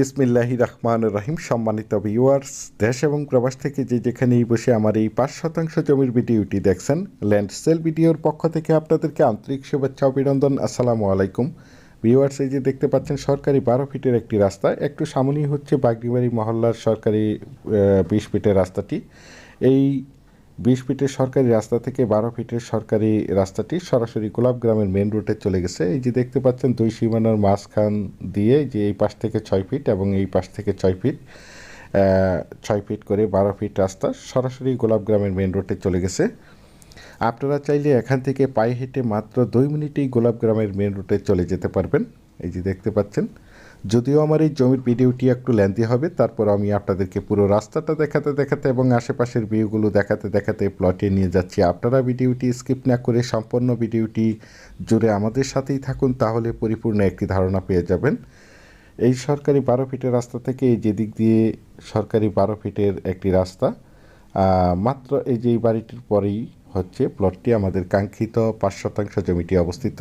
বিসমিল্লাহি রহমান রহিম, সম্মানিত ভিউয়ার্স দেশ এবং প্রবাস থেকে যে যেখানেই বসে আমার এই পাঁচ শতাংশ জমির ভিডিওটি দেখছেন ল্যান্ড সেল ভিডিওর পক্ষ থেকে আপনাদেরকে আন্তরিক শুভেচ্ছা অভিনন্দন। আসসালামু আলাইকুম। ভিউয়ার্স এই যে দেখতে পাচ্ছেন, সরকারি বারো ফিটের একটি রাস্তা, একটু সামনেই হচ্ছে বাগডিবাড়ি মহল্লার সরকারি বিশ ফিটের রাস্তাটি। এই বিশ ফিটের সরকারি রাস্তা থেকে বারো ফিটের সরকারি রাস্তাটি সরাসরি গোলাপ গ্রামের মেন রোডে চলে গেছে। এই যে দেখতে পাচ্ছেন, দুই সীমানার মাঝখান দিয়ে যে এই পাশ থেকে ছয় ফিট এবং এই পাশ থেকে ছয় ফিট ছয় ফিট করে বারো ফিট রাস্তা সরাসরি গোলাপ গ্রামের মেন রোডে চলে গেছে। আপনারা চাইলে এখান থেকে পায়ে হেঁটে মাত্র দুই মিনিটেই গোলাপ গ্রামের মেন রোডে চলে যেতে পারবেন। এই যে দেখতে পাচ্ছেন যদিও আমার এই জমির ভিডিওটি একটু লেন্দি হবে, তারপর আমি আপনাদেরকে পুরো রাস্তাটা দেখাতে দেখাতে এবং আশেপাশের ভিউগুলো দেখাতে দেখাতে প্লটে নিয়ে যাচ্ছি। আপনারা ভিডিওটি স্কিপ না করে সম্পূর্ণ ভিডিওটি জুড়ে আমাদের সাথেই থাকুন, তাহলে পরিপূর্ণ একটি ধারণা পেয়ে যাবেন। এই সরকারি বারো ফিটের রাস্তা থেকে এই যেদিক দিয়ে সরকারি বারো ফিটের একটি রাস্তা মাত্র এই যে বাড়িটির পরেই হচ্ছে প্লটটি আমাদের কাঙ্ক্ষিত পাঁচ শতাংশ জমিটি অবস্থিত।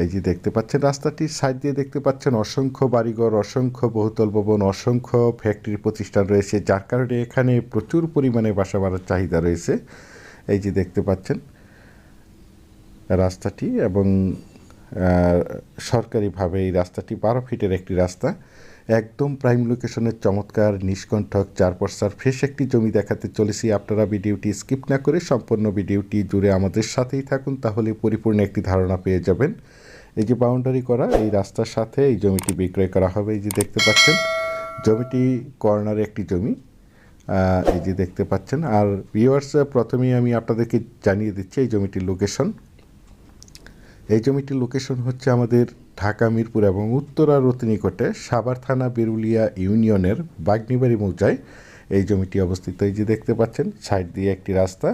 এই যে দেখতে পাচ্ছেন রাস্তাটির সাইড দিয়ে দেখতে পাচ্ছেন অসংখ্য বাড়িঘর, অসংখ্য বহুতল ভবন, অসংখ্য ফ্যাক্টরি প্রতিষ্ঠান রয়েছে, যার কারণে এখানে প্রচুর পরিমাণে বাসা বাড়ার চাহিদা রয়েছে। এই যে দেখতে পাচ্ছেন রাস্তাটি এবং সরকারিভাবে এই রাস্তাটি বারো ফিটের একটি রাস্তা। একদম প্রাইম লোকেশনের চমৎকার, নিষ্কণ্ঠক চার পর্সার ফ্রেশ একটি জমি দেখাতে চলেছি। আপনারা ভিডিওটি স্কিপ না করে সম্পূর্ণ ভিডিওটি জুড়ে আমাদের সাথেই থাকুন, তাহলে পরিপূর্ণ একটি ধারণা পেয়ে যাবেন। এই যে বাউন্ডারি করা, এই রাস্তার সাথে এই জমিটি বিক্রয় করা হবে, এই যে দেখতে পাচ্ছেন। জমিটি কর্নারে একটি জমি এই যে দেখতে পাচ্ছেন। আর ভিউয়ার্স প্রথমেই আমি আপনাদেরকে জানিয়ে দিচ্ছি এই জমিটির লোকেশন এই জমিটির লোকেশন হচ্ছে আমাদের ঢাকা, মিরপুর এবং উত্তরার অতি নিকটে সাভার থানা, বেরুলিয়া ইউনিয়নের বাগনিবাড়ি মৌজায় এই জমিটি অবস্থিত। এই যে দেখতে পাচ্ছেন, সাইড দিয়ে একটি রাস্তা।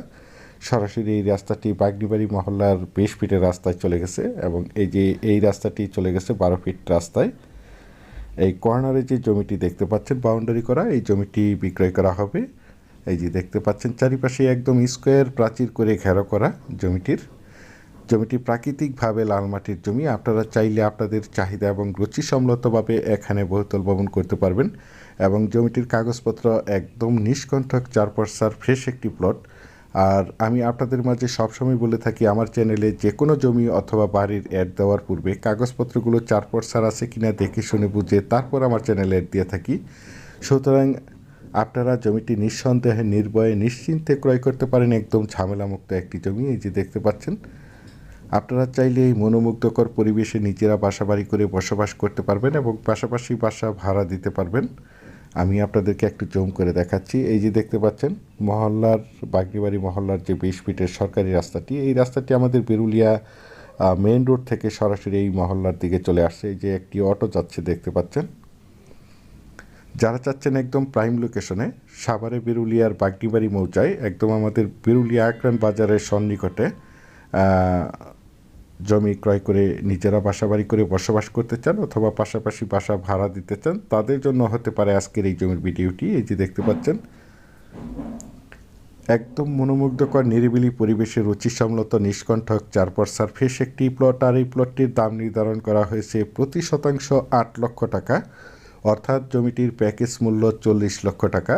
সরাসরি এই রাস্তাটি বাগনিবাড়ি মহল্লার বিশ ফিটের রাস্তায় চলে গেছে এবং এই যে এই রাস্তাটি চলে গেছে বারো ফিট রাস্তায়। এই কর্নারে যে জমিটি দেখতে পাচ্ছেন, বাউন্ডারি করা, এই জমিটি বিক্রয় করা হবে। এই যে দেখতে পাচ্ছেন, চারিপাশে একদম স্কোয়ার প্রাচীর করে ঘেরো করা জমিটির। জমিটি প্রাকৃতিকভাবে লাল মাটির জমি। আপনারা চাইলে আপনাদের চাহিদা এবং রুচিসম্মতভাবে এখানে বহুতল ভবন করতে পারবেন এবং জমিটির কাগজপত্র একদম নিষ্কণ্ঠক চার ফ্রেশ একটি প্লট। আর আমি আপনাদের মাঝে সবসময় বলে থাকি, আমার চ্যানেলে যে কোনো জমি অথবা বাড়ির অ্যাড দেওয়ার পূর্বে কাগজপত্রগুলো চার পর্সার আছে কিনা দেখে শুনে বুঝে তারপর আমার চ্যানেলে অ্যাড দিয়ে থাকি। সুতরাং আপনারা জমিটি নিঃসন্দেহে নির্ভয়ে নিশ্চিন্তে ক্রয় করতে পারেন। একদম ঝামেলামুক্ত একটি জমি, এই যে দেখতে পাচ্ছেন। আপনারা চাইলে এই মনোমুগ্ধকর পরিবেশে নিজেরা বাসা বাড়ি করে বসবাস করতে পারবেন এবং পাশাপাশি বাসা ভাড়া দিতে পারবেন। আমি আপনাদেরকে একটু জম করে দেখাচ্ছি। এই যে দেখতে পাচ্ছেন, মহল্লার বাগড়িবাড়ি মহল্লার যে বিশ ফিটের সরকারি রাস্তাটি, এই রাস্তাটি আমাদের বেরুলিয়া মেন রোড থেকে সরাসরি এই মহল্লার দিকে চলে আসছে। এই যে একটি অটো যাচ্ছে, দেখতে পাচ্ছেন। যারা চাচ্ছেন একদম প্রাইম লোকেশনে, সাভারে বেরুলিয়ার বাগডিবাড়ি মৌচায়, একদম আমাদের বেরুলিয়া আকরান বাজারের সন্নিকটে জমি ক্রয় করে নিজেরা বাসা বাড়ি করে বসবাস করতে চান অথবা পাশাপাশি বাসা ভাড়া দিতে চান, তাদের জন্য হতে পারে আজকের এই জমির ভিডিওটি। এই যে দেখতে পাচ্ছেন, একদম মনোমুগ্ধকর, নিরিবিলি পরিবেশে রুচিসম্মত নিষ্কণ্ঠক চার পর্সার ফ্রেশ একটি প্লট, আর এই প্লটটির দাম নির্ধারণ করা হয়েছে প্রতি শতাংশ আট লক্ষ টাকা। অর্থাৎ জমিটির প্যাকেজ মূল্য চল্লিশ লক্ষ টাকা।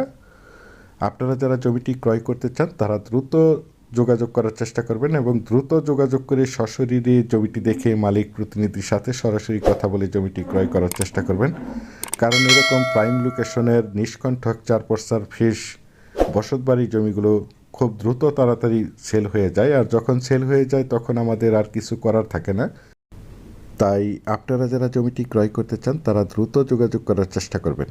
আপনারা যারা জমিটি ক্রয় করতে চান, তারা দ্রুত যোগাযোগ করার চেষ্টা করবেন এবং দ্রুত যোগাযোগ করে সশরীরে জমিটি দেখে মালিক প্রতিনিধির সাথে সরাসরি কথা বলে জমিটি ক্রয় করার চেষ্টা করবেন। কারণ এরকম প্রাইম লোকেশনের নিষ্কণ্ঠক চার পর্সার ফ্রেশ বসতবাড়ি জমিগুলো খুব দ্রুত তাড়াতাড়ি সেল হয়ে যায় আর যখন সেল হয়ে যায় তখন আমাদের আর কিছু করার থাকে না। তাই আপনারা যারা জমিটি ক্রয় করতে চান তারা দ্রুত যোগাযোগ করার চেষ্টা করবেন।